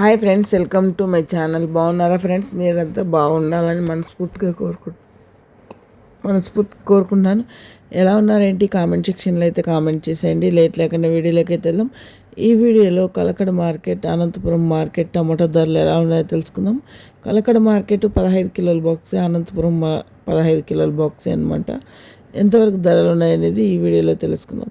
Hi friends welcome to my channel. బాగున్నారా friends? మీరంతా బాగుండాలని మనస్ఫూర్తిగా కోరుకు మనస్ఫూర్తి కోరుకుంటున్నాను. ఎలా ఉన్నారేంటి? కామెంట్ సెక్షన్లో అయితే కామెంట్ చేసేయండి. లేట్ లేకుండా వీడియోలోకి అయితే వెళ్దాం. ఈ వీడియోలో Kalakada market Anantapuram market tomato ధరలు ఎలా ఉన్నాయో తెలుసుకుందాం. కలకడ మార్కెట్ పదహైదు కిలోల బాక్సే అనంతపురం పదహైదు కిలోల బాక్సే అనమాట ఎంతవరకు ధరలు ఉన్నాయనేది ఈ వీడియోలో తెలుసుకుందాం.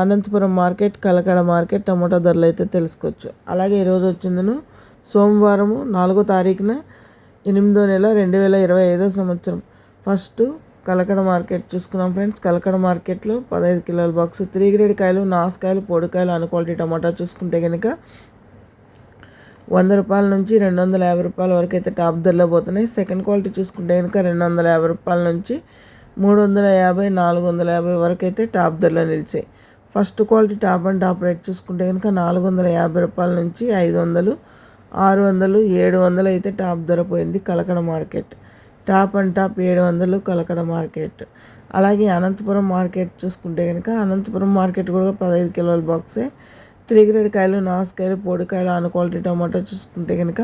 Anantapuram market Kalakada market tomato ధరలు అయితే తెలుసుకోవచ్చు. అలాగే ఈరోజు వచ్చిందను సోమవారము నాలుగో తారీఖున ఎనిమిదో నెల రెండు వేల ఇరవై ఐదో సంవత్సరం. ఫస్ట్ కలకడ మార్కెట్ చూసుకున్నాం ఫ్రెండ్స్. కలకడ మార్కెట్లో పదహైదు కిలోల బాక్స్ త్రీ గ్రేడ్ కాయలు నాసుకాయలు పొడికాయలు అన్ క్వాలిటీ టమాటా చూసుకుంటే కనుక వంద రూపాయల నుంచి రెండు వందల యాభై రూపాయల వరకు అయితే టాప్ ధరలో పోతున్నాయి. సెకండ్ క్వాలిటీ చూసుకుంటే కనుక రెండు వందల యాభై రూపాయల నుంచి మూడు వందల యాభై నాలుగు వందల యాభై వరకు అయితే టాప్ ధరలో నిలిచాయి. First quality top and top rate చూసుకుంటే కనుక నాలుగు వందల యాభై రూపాయల నుంచి ఐదు వందలు ఆరు వందలు ఏడు వందలు అయితే టాప్ ధర పోయింది Kalakada market. Top and top ఏడు వందలు కలకడ మార్కెట్. అలాగే అనంతపురం మార్కెట్ చూసుకుంటే కనుక అనంతపురం మార్కెట్ కూడా పదహైదు కిలోల బాక్సే. త్రీ గ్రేడ్ కాయలు నాసుకాయలు పొడికాయలు అన్ క్వాలిటీ టమాటో చూసుకుంటే కనుక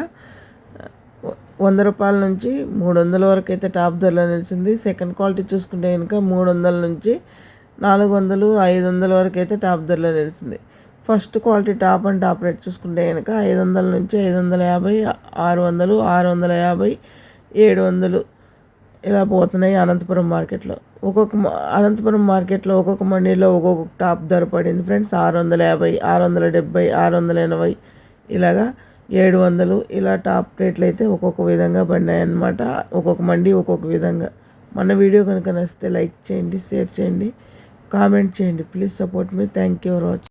వంద రూపాయల నుంచి మూడు వందల వరకు అయితే టాప్ ధరలో నిలిచింది. సెకండ్ క్వాలిటీ చూసుకుంటే కనుక మూడు వందల నుంచి నాలుగు వందలు ఐదు వందల వరకు అయితే టాప్ ధరలో నిలిచింది. First quality top and top rate చూసుకుంటే కనుక ఐదు వందల నుంచి ఐదు వందల యాభై ఆరు వందలు ఆరు వందల యాభై ఏడు వందలు ఇలా పోతున్నాయి అనంతపురం మార్కెట్లో. ఒక్కొక్క అనంతపురం మార్కెట్లో ఒక్కొక్క మండీలో ఒక్కొక్క టాప్ ధర పడింది. ఫ్రెండ్స్ ఆరు వందల యాభై ఆరు వందల డెబ్బై ఆరు వందల ఎనభై ఇలాగా ఏడు వందలు ఇలా టాప్ రేట్లు అయితే ఒక్కొక్క విధంగా పడినాయన్నమాట. ఒక్కొక్క మండి ఒక్కొక్క విధంగా. మన వీడియో కనుక నచ్చితే లైక్ చేయండి షేర్ చేయండి కామెంట్ చేయండి. Please support me thank you for watching